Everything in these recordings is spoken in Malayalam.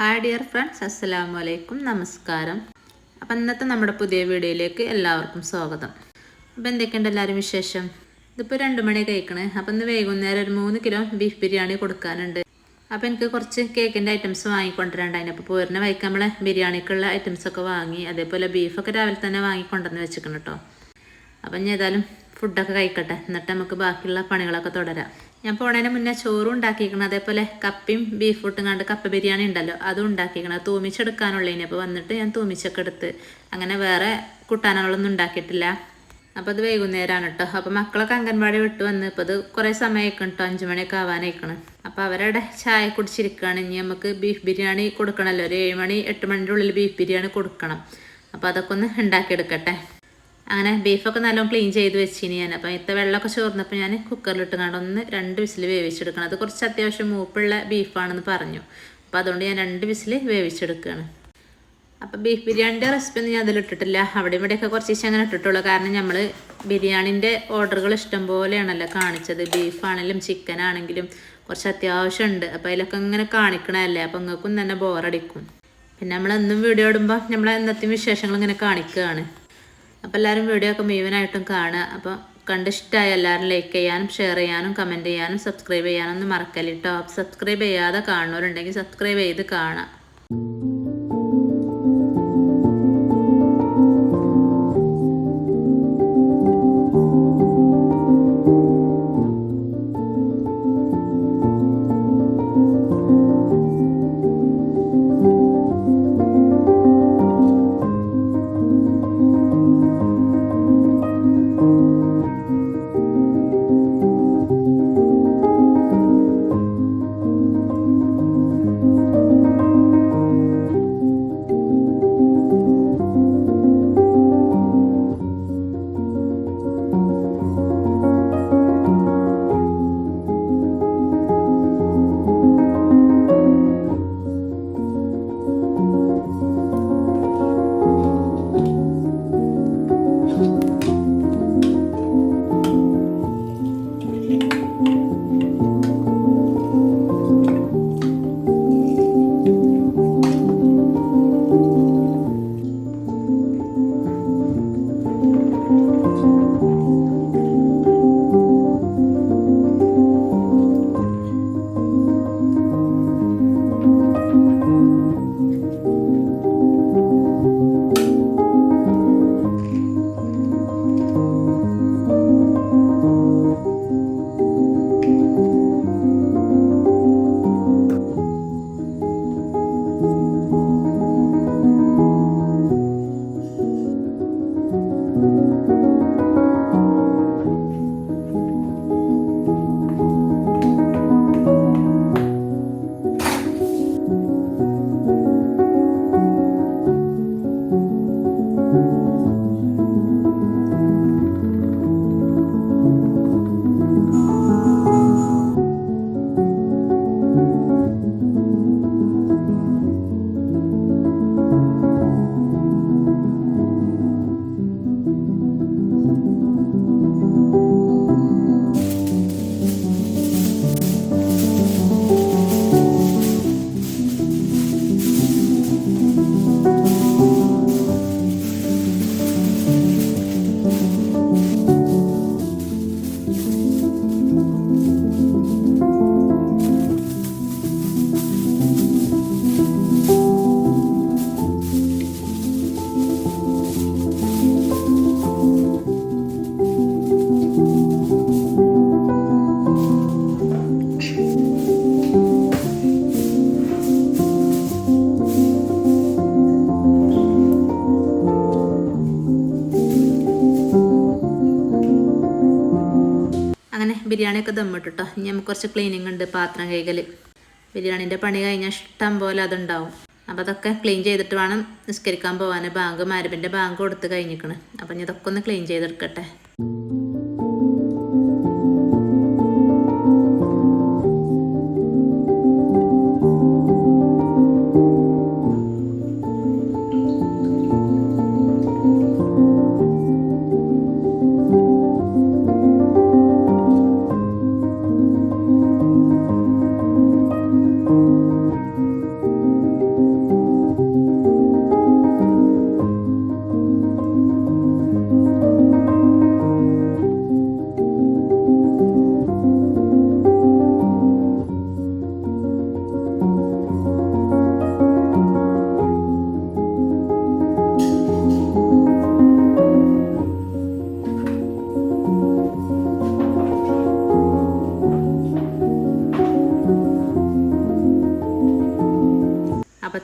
ഹായ് ഡിയർ ഫ്രണ്ട്സ് അസ്സലാമു അലൈക്കും നമസ്കാരം അപ്പം ഇന്നത്തെ നമ്മുടെ പുതിയ വീഡിയോയിലേക്ക് എല്ലാവർക്കും സ്വാഗതം. അപ്പം എന്തൊക്കെയുണ്ട് എല്ലാവരും വിശേഷം? ഇതിപ്പോൾ രണ്ട് മണി കഴിക്കണേ. അപ്പം ഇന്ന് വൈകുന്നേരം ഒരു മൂന്ന് കിലോ ബീഫ് ബിരിയാണി കൊടുക്കാനുണ്ട്. അപ്പം എനിക്ക് കുറച്ച് കേക്കിന്റെ ഐറ്റംസ് വാങ്ങിക്കൊണ്ടിരണ്ടായിരുന്നു അപ്പോൾ പോരുന്ന വൈക്ക് നമ്മളെ ബിരിയാണിക്കുള്ള ഐറ്റംസൊക്കെ വാങ്ങി അതേപോലെ ബീഫൊക്കെ രാവിലെ തന്നെ വാങ്ങിക്കൊണ്ടുവന്ന് വെച്ചിരിക്കണം കേട്ടോ അപ്പം ഞാൻ ഏതായാലും ഫുഡൊക്കെ കഴിക്കട്ടെ. എന്നിട്ട് നമുക്ക് ബാക്കിയുള്ള പണികളൊക്കെ തുടരാം. ഞാൻ പോണതിന് മുന്നേ ചോറും ഉണ്ടാക്കിയിരിക്കണം അതേപോലെ കപ്പയും ബീഫ് ഇട്ടും കണ്ട് കപ്പ ബിരിയാണി ഉണ്ടല്ലോ അതും ഉണ്ടാക്കിയിരിക്കണം തൂമിച്ചെടുക്കാനുള്ളതിന് അപ്പോൾ വന്നിട്ട് ഞാൻ തൂമിച്ചൊക്കെ എടുത്ത് അങ്ങനെ വേറെ കൂട്ടാനുകളൊന്നും ഉണ്ടാക്കിയിട്ടില്ല. അപ്പോൾ അത് വൈകുന്നേരമാണ് കേട്ടോ അപ്പോൾ മക്കളൊക്കെ അംഗൻവാടി വിട്ട് വന്ന് ഇപ്പോൾ അത് കുറേ സമയമൊക്കെ കേട്ടോ അഞ്ച് മണിയൊക്കെ ആവാനായിക്കണം. അപ്പോൾ അവരുടെ ചായ കുടിച്ചിരിക്കുകയാണ് ഇനി നമുക്ക് ബീഫ് ബിരിയാണി കൊടുക്കണമല്ലോ ഒരു ഏഴ് മണി എട്ട് മണിന്റെ ഉള്ളിൽ ബീഫ് ബിരിയാണി കൊടുക്കണം. അപ്പോൾ അതൊക്കെ ഒന്ന് ഉണ്ടാക്കിയെടുക്കട്ടെ. അങ്ങനെ ബീഫൊക്കെ നല്ലോണം ക്ലീൻ ചെയ്ത് വെച്ചിനി ഞാൻ. അപ്പം ഇത്ത വെള്ളമൊക്കെ ചോർന്നപ്പോൾ ഞാൻ കുക്കറിലിട്ട് കണ്ട് ഒന്ന് രണ്ട് വിസിൽ വേവിച്ചെടുക്കണം. അത് കുറച്ച് അത്യാവശ്യം മൂപ്പുള്ള ബീഫാണെന്ന് പറഞ്ഞു. അപ്പോൾ അതുകൊണ്ട് ഞാൻ രണ്ട് വിസിൽ വേവിച്ചെടുക്കുകയാണ് അപ്പോൾ ബീഫ് ബിരിയാണിന്റെ റെസിപ്പി ഞാൻ അതിലിട്ടിട്ടില്ല. അവിടെ ഇവിടെയൊക്കെ കുറച്ച് ദിവസം അങ്ങനെ ഇട്ടിട്ടുള്ളൂ. കാരണം നമ്മൾ ബിരിയാണിന്റെ ഓർഡറുകൾ ഇഷ്ടം പോലെയാണല്ലോ കാണിച്ചത്. ബീഫാണെങ്കിലും ചിക്കൻ ആണെങ്കിലും കുറച്ച് അത്യാവശ്യമുണ്ട്. അപ്പോൾ അതിലൊക്കെ ഇങ്ങനെ കാണിക്കണമല്ലേ അപ്പോൾ നിങ്ങൾക്കും തന്നെ ബോറടിക്കും പിന്നെ നമ്മൾ എന്നും വീഡിയോ ഇടുമ്പോൾ നമ്മളെ എന്നത്തെയും വിശേഷങ്ങൾ ഇങ്ങനെ കാണിക്കുകയാണ് അപ്പോൾ എല്ലാവരും വീഡിയോ ഒക്കെ മുഴുവനായിട്ടും കാണുക. അപ്പോൾ കണ്ടിഷ്ടമായ എല്ലാവരും ലൈക്ക് ചെയ്യാനും ഷെയർ ചെയ്യാനും കമന്റ് ചെയ്യാനും സബ്സ്ക്രൈബ് ചെയ്യാനും ഒന്നും മറക്കല്ലോ സബ്സ്ക്രൈബ് ചെയ്യാതെ കാണുന്നവരുണ്ടെങ്കിൽ സബ്സ്ക്രൈബ് ചെയ്ത് കാണാം. ബിരിയാണിയൊക്കെ ദമ്മിട്ടിട്ടോ. ഇനി നമുക്ക് കുറച്ച് ക്ലീനിങ് ഉണ്ട് പാത്രം കൈകൽ ബിരിയാണീന്റെ പണി കഴിഞ്ഞാൽ ഇഷ്ടം പോലെ അതുണ്ടാവും. അപ്പോൾ അതൊക്കെ ക്ലീൻ ചെയ്തിട്ട് വേണം നിസ്കരിക്കാൻ പോകാൻ ബാങ്ക് മാരബിന്റെ ബാങ്ക് കൊടുത്ത് കഴിഞ്ഞിരിക്കണം അപ്പം ഇനി ഇതൊക്കെ ഒന്ന് ക്ലീൻ ചെയ്തെടുക്കട്ടെ.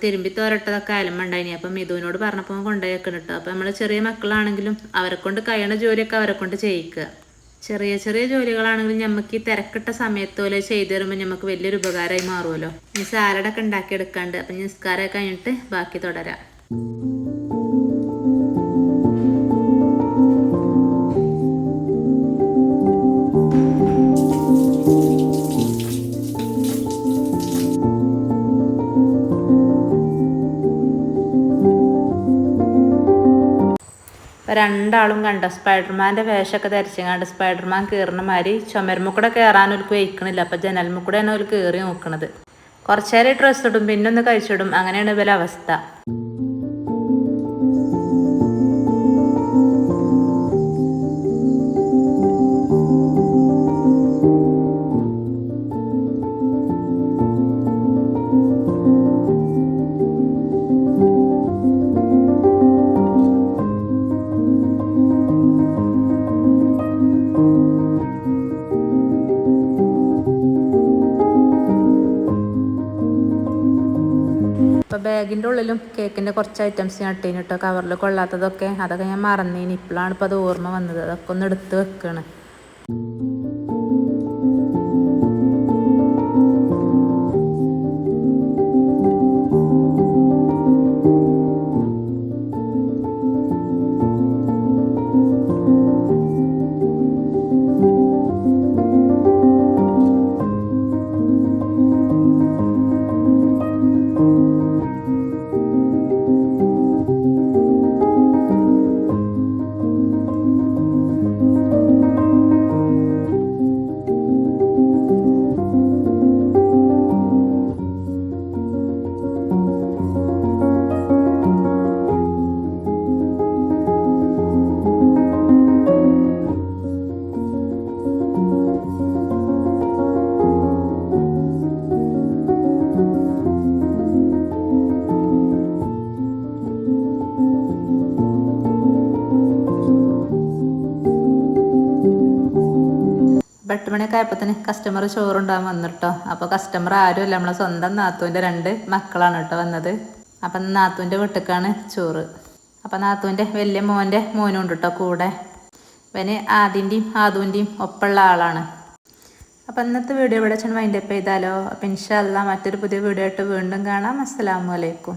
തിരുമ്പി തോരട്ടതൊക്കെ അയലമുണ്ടായിനി അപ്പം മിഥുവിനോട് പറഞ്ഞപ്പോൾ കൊണ്ടുപോയി വെക്കണം അപ്പം നമ്മൾ ചെറിയ മക്കളാണെങ്കിലും അവരെ കൊണ്ട് കഴിയണ ജോലിയൊക്കെ അവരെ കൊണ്ട് ചെയ്യിക്കുക ചെറിയ ചെറിയ ജോലികളാണെങ്കിലും നമുക്ക് ഈ തിരക്കിട്ട സമയത്ത് പോലെ ചെയ്തു തരുമ്പോൾ നമുക്ക് വലിയൊരു ഉപകാരമായി മാറുമല്ലോ ഇനി സാലഡൊക്കെ ഉണ്ടാക്കിയെടുക്കാണ്ട്. അപ്പം നിസ്കാരമൊക്കെ കഴിഞ്ഞിട്ട് ബാക്കി തുടരാം. രണ്ടാളും കണ്ട സ്പൈഡർമാന്റെ വേഷമൊക്കെ ധരിച്ചങ്ങാണ്ട് സ്പൈഡർമാൻ കയറുന്ന മാതിരി ചുമരമുക്കൂടെ കയറാൻ ഒരു വയ്ക്കണില്ല. അപ്പം ജനൽമുക്കൂടെയാണ് ഒരു കയറി നോക്കണത്. കുറച്ചേരം ഡ്രസ്സ് ഇടും പിന്നെ ഒന്ന് കഴിച്ചിടും. അങ്ങനെയാണ് ഇവരെ അവസ്ഥ. ഇപ്പം ബാഗിന്റെ ഉള്ളിലും കേക്കിന്റെ കുറച്ച് ഐറ്റംസ് ഞാൻ ഇട്ടീന് കേട്ടോ കവറിൽ കൊള്ളാത്തതൊക്കെ. അതൊക്കെ ഞാൻ മറന്നേന്. ഇപ്പോഴാണ് ഇപ്പോൾ അത് ഓർമ്മ വന്നത്. അതൊക്കെ ഒന്ന് എടുത്ത് വെക്കാണ്. എട്ട് മണിയൊക്കെ തന്നെ കസ്റ്റമർ ചോറുണ്ടാകാൻ വന്നിട്ടോ. അപ്പോൾ കസ്റ്റമർ ആരുമല്ല നമ്മളെ സ്വന്തം നാത്തുവിന്റെ രണ്ട് മക്കളാണ് കേട്ടോ വന്നത്. അപ്പം നാത്തുവിന്റെ വീട്ടിലേക്കാണ് ചോറ്. അപ്പം നാത്തുവിന്റെ വലിയ മോന്റെ മോനും ഉണ്ട് കേട്ടോ കൂടെ. ഇവന് ആദിന്റെയും ആദുവിന്റെയും ഒപ്പമുള്ള ആളാണ്. അപ്പം ഇന്നത്തെ വീഡിയോ ഇവിടെ വെച്ചാൽ മൈൻഡപ്പ് ചെയ്താലോ. അപ്പം ഇൻഷാല്ല മറ്റൊരു പുതിയ വീഡിയോ ആയിട്ട് വീണ്ടും കാണാം. അസ്സലാമു അലൈക്കും.